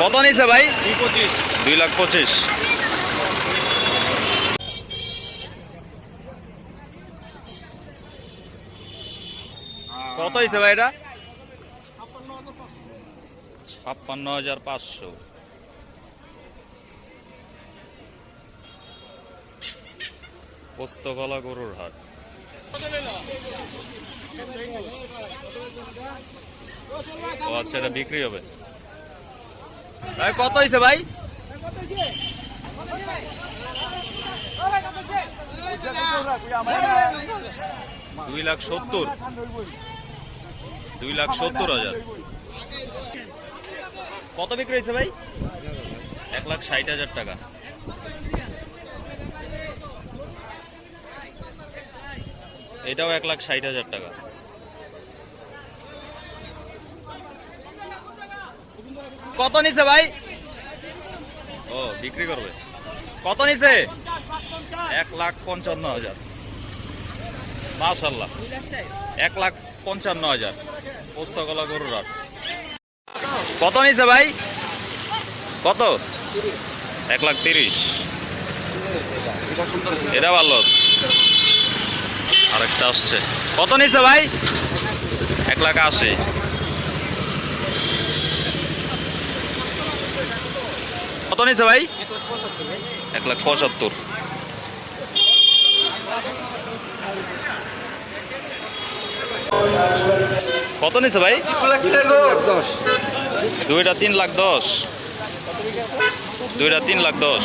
কত নিছে ভাই? দুই লাখ পঁচিশ। কত হয়েছে ভাই এটা? ছাপ্পান্ন হাজার পাঁচশো। পোস্তকলা গরুর হাট। ও আচ্ছা এটা বিক্রি হবে? ভাই, কত হয়েছে ভাই? দুই লাখ সত্তর। দুই লাখ সত্তর হাজার। কত বিক্রি হয়েছে ভাই? এক লাখ ষাট হাজার টাকা। এটাও এক লাখ ষাট হাজার টাকা। কত নিছে ভাই? ও বিক্রি করবে। কত নিছে? এক লাখ পঞ্চান্ন হাজার। মাশাল্লাহ এক লাখ পঞ্চান্ন হাজার। পোস্তকলা গরুর হাট। কত নিছে ভাই? কত? এক লাখ তিরিশ। এটা ভালো। আছে আরেকটা আসছে। কত নিছে ভাই? এক লাখ আশি। নিয়েছে ভাই? এক লাখ পঁচাত্তর। কত নিয়েছে ভাই? দুইটা তিন লাখ দশ। দুইটা তিন লাখ দশ।